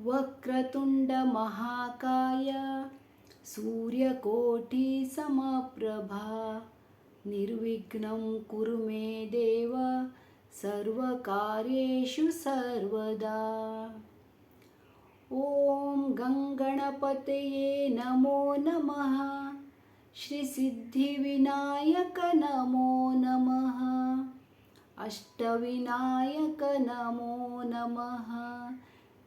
वक्रतुण्डमहाकाय सूर्यकोटिसमप्रभा। निर्विघ्नं कुरु मे देव सर्वकार्येषु सर्वदा। ॐ गङ्गणपतये नमो नमः श्रीसिद्धिविनायक नमो नमः अष्टविनायक नमो नमः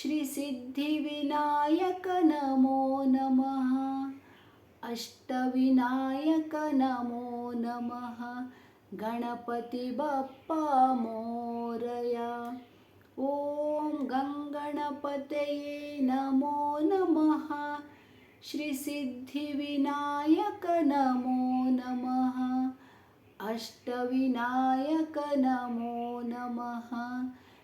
ಶ್ರೀ ಸಿದ್ಧಿವಿನಾಯಕ ನಮೋ. ನಮಃ ಅಷ್ಟವಿನಾಯಕ ನಮೋ. ನಮಃ ಗಣಪತಿ ಬಪ್ಪ ಮೋರಯ. ಓಂ ಗಂಗಣಪತೆಯೇ ನಮೋ ನಮಃ. ಶ್ರೀ ಸಿದ್ಧಿವಿನಾಯಕ ನಮೋ. ನಮಃ ಅಷ್ಟವಿನಾಯಕ ನಮೋ ನಮಃ.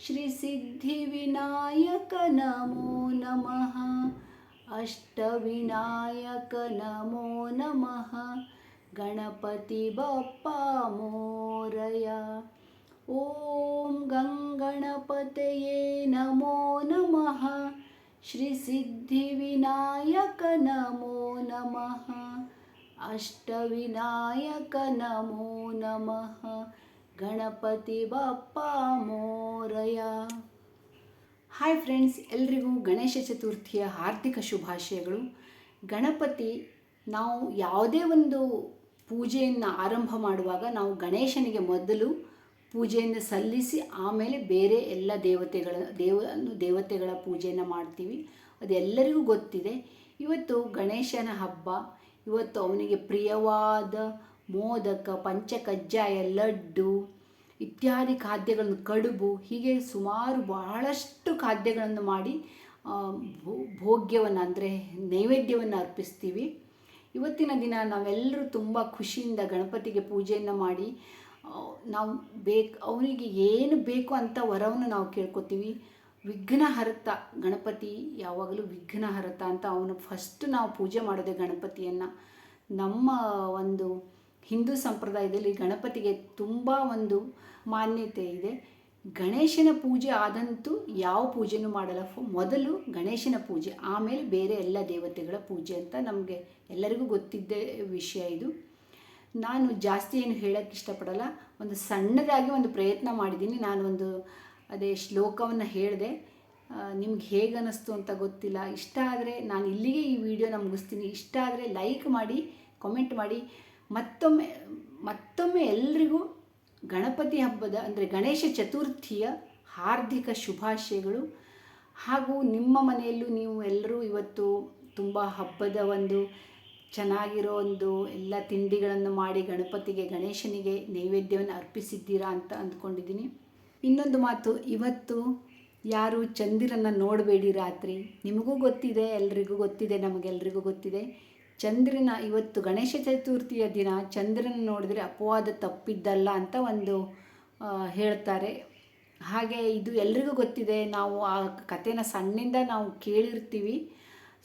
श्रीसिद्धिविनायक नमो नमः। अष्टविनायक नमो नमः। गणपति बप्पा मोरया। ॐ गङ्गणपतये नमो नमः। श्रीसिद्धिविनायक नमो नमः। अष्टविनायक नमो नमः। ಗಣಪತಿ ಬಪ್ಪ ಮೋರಯ ಹಾಯ್ ಫ್ರೆಂಡ್ಸ್ ಎಲ್ರಿಗೂ ಗಣೇಶ ಚತುರ್ಥಿಯ ಹಾರ್ದಿಕ ಶುಭಾಶಯಗಳು. ಗಣಪತಿ, ನಾವು ಯಾವುದೇ ಒಂದು ಪೂಜೆಯನ್ನು ಆರಂಭ ಮಾಡುವಾಗ ನಾವು ಗಣೇಶನಿಗೆ ಮೊದಲು ಪೂಜೆಯನ್ನು ಸಲ್ಲಿಸಿ ಆಮೇಲೆ ಬೇರೆ ಎಲ್ಲ ದೇವತೆಗಳ, ದೇವ ದೇವತೆಗಳ ಪೂಜೆಯನ್ನು ಮಾಡ್ತೀವಿ. ಅದೆಲ್ಲರಿಗೂ ಗೊತ್ತಿದೆ. ಇವತ್ತು ಗಣೇಶನ ಹಬ್ಬ, ಇವತ್ತು ಅವನಿಗೆ ಪ್ರಿಯವಾದ ಮೋದಕ, ಪಂಚಕಜ್ಜಾಯ, ಲಡ್ಡು ಇತ್ಯಾದಿ ಖಾದ್ಯಗಳನ್ನು ಕಡುಬು, ಹೀಗೆ ಸುಮಾರು ಬಹಳಷ್ಟು ಖಾದ್ಯಗಳನ್ನು ಮಾಡಿ ಭೋಗ್ಯವನ್ನು ಅಂದರೆ ನೈವೇದ್ಯವನ್ನು ಅರ್ಪಿಸ್ತೀವಿ. ಇವತ್ತಿನ ದಿನ ನಾವೆಲ್ಲರೂ ತುಂಬ ಖುಷಿಯಿಂದ ಗಣಪತಿಗೆ ಪೂಜೆಯನ್ನು ಮಾಡಿ ನಾವು ಬೇಕು ಅವನಿಗೆ ಏನು ಬೇಕು ಅಂತ ವರವನ್ನು ನಾವು ಕೇಳ್ಕೊತೀವಿ. ವಿಘ್ನಹರತ ಗಣಪತಿ ಯಾವಾಗಲೂ ವಿಘ್ನಹರತ ಅಂತ ಅವನು ಫಸ್ಟ್ ನಾವು ಪೂಜೆ ಮಾಡೋದೇ ಗಣಪತಿಯನ್ನು. ನಮ್ಮ ಒಂದು ಹಿಂದೂ ಸಂಪ್ರದಾಯದಲ್ಲಿ ಗಣಪತಿಗೆ ತುಂಬ ಒಂದು ಮಾನ್ಯತೆ ಇದೆ. ಗಣೇಶನ ಪೂಜೆ ಆದಂತೂ ಯಾವ ಪೂಜೆನೂ ಮಾಡಲ್ಲ. ಮೊದಲು ಗಣೇಶನ ಪೂಜೆ, ಆಮೇಲೆ ಬೇರೆ ಎಲ್ಲ ದೇವತೆಗಳ ಪೂಜೆ ಅಂತ ನಮಗೆ ಎಲ್ಲರಿಗೂ ಗೊತ್ತಿದ್ದ ವಿಷಯ ಇದು. ನಾನು ಜಾಸ್ತಿ ಏನು ಹೇಳೋಕ್ಕೆ ಇಷ್ಟಪಡಲ್ಲ. ಒಂದು ಸಣ್ಣದಾಗಿ ಒಂದು ಪ್ರಯತ್ನ ಮಾಡಿದ್ದೀನಿ. ನಾನು ಒಂದು ಅದೇ ಶ್ಲೋಕವನ್ನು ಹೇಳಿದೆ. ನಿಮ್ಗೆ ಹೇಗೆ ಅನ್ನಿಸ್ತು ಅಂತ ಗೊತ್ತಿಲ್ಲ. ಇಷ್ಟ ಆದರೆ ನಾನು ಇಲ್ಲಿಗೆ ಈ ವಿಡಿಯೋನ ಮುಗಿಸ್ತೀನಿ. ಇಷ್ಟ ಆದರೆ ಲೈಕ್ ಮಾಡಿ ಕಾಮೆಂಟ್ ಮಾಡಿ. ಮತ್ತೊಮ್ಮೆ ಮತ್ತೊಮ್ಮೆ ಎಲ್ರಿಗೂ ಗಣಪತಿ ಹಬ್ಬದ, ಅಂದರೆ ಗಣೇಶ ಚತುರ್ಥಿಯ ಹಾರ್ದಿಕ ಶುಭಾಶಯಗಳು. ಹಾಗೂ ನಿಮ್ಮ ಮನೆಯಲ್ಲೂ ನೀವು ಎಲ್ಲರೂ ಇವತ್ತು ತುಂಬ ಹಬ್ಬದ ಒಂದು, ಚೆನ್ನಾಗಿರೋ ಒಂದು ಎಲ್ಲ ತಿಂಡಿಗಳನ್ನು ಮಾಡಿ ಗಣಪತಿಗೆ, ಗಣೇಶನಿಗೆ ನೈವೇದ್ಯವನ್ನು ಅರ್ಪಿಸಿದ್ದೀರಾ ಅಂತ ಅಂದ್ಕೊಂಡಿದ್ದೀನಿ. ಇನ್ನೊಂದು ಮಾತು, ಇವತ್ತು ಯಾರು ಚಂದಿರನ್ನು ನೋಡಬೇಡಿ ರಾತ್ರಿ. ನಿಮಗೂ ಗೊತ್ತಿದೆ, ಎಲ್ರಿಗೂ ಗೊತ್ತಿದೆ, ನಮಗೆಲ್ರಿಗೂ ಗೊತ್ತಿದೆ. ಚಂದ್ರನ ಇವತ್ತು ಗಣೇಶ ಚತುರ್ಥಿಯ ದಿನ, ಚಂದ್ರನ ನೋಡಿದರೆ ಅಪವಾದ ತಪ್ಪಿದ್ದಲ್ಲ ಅಂತ ಒಂದು ಹೇಳ್ತಾರೆ. ಹಾಗೆ ಇದು ಎಲ್ರಿಗೂ ಗೊತ್ತಿದೆ. ನಾವು ಆ ಕಥೆನ ಸಣ್ಣಿಂದ ನಾವು ಕೇಳಿರ್ತೀವಿ.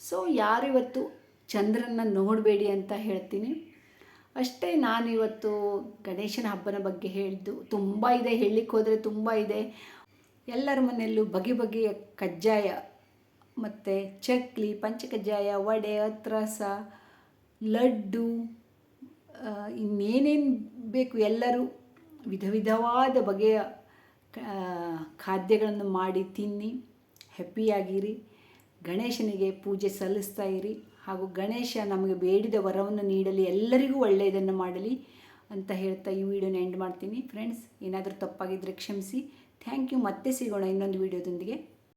ಸೊ ಯಾರು ಇವತ್ತು ಚಂದ್ರನ ನೋಡಬೇಡಿ ಅಂತ ಹೇಳ್ತೀನಿ. ಅಷ್ಟೇ ನಾನು ಇವತ್ತು ಗಣೇಶನ ಹಬ್ಬನ ಬಗ್ಗೆ ಹೇಳಿದ್ದು ತುಂಬ ಇದೆ, ಹೇಳಲಿಕ್ಕೆ ಹೋದರೆ ತುಂಬ ಇದೆ. ಎಲ್ಲರ ಮನೆಯಲ್ಲೂ ಬಗೆ ಬಗೆಯ ಕಜ್ಜಾಯ, ಮತ್ತು ಚಕ್ಲಿ, ಪಂಚಕಜ್ಜಾಯ, ವಡೆ, ಅತ್ರಸ ಲಡ್ಡು ಇನ್ನೇನೇನು ಬೇಕು ಎಲ್ಲರೂ ವಿಧ ವಿಧವಾದ ಬಗೆಯ ಖಾದ್ಯಗಳನ್ನು ಮಾಡಿ ತಿನ್ನಿ, ಹ್ಯಾಪಿಯಾಗಿರಿ. ಗಣೇಶನಿಗೆ ಪೂಜೆ ಸಲ್ಲಿಸ್ತಾ ಇರಿ. ಹಾಗೂ ಗಣೇಶ ನಮಗೆ ಬೇಡಿದ ವರವನ್ನು ನೀಡಲಿ, ಎಲ್ಲರಿಗೂ ಒಳ್ಳೆಯದನ್ನು ಮಾಡಲಿ ಅಂತ ಹೇಳ್ತಾ ಈ ವಿಡಿಯೋನ ಎಂಡ್ ಮಾಡ್ತೀನಿ. ಫ್ರೆಂಡ್ಸ್ ಏನಾದರೂ ತಪ್ಪಾಗಿದ್ದರೆ ಕ್ಷಮಿಸಿ. ಥ್ಯಾಂಕ್ ಯು ಮತ್ತೆ ಸಿಗೋಣ ಇನ್ನೊಂದು ವಿಡಿಯೋದೊಂದಿಗೆ.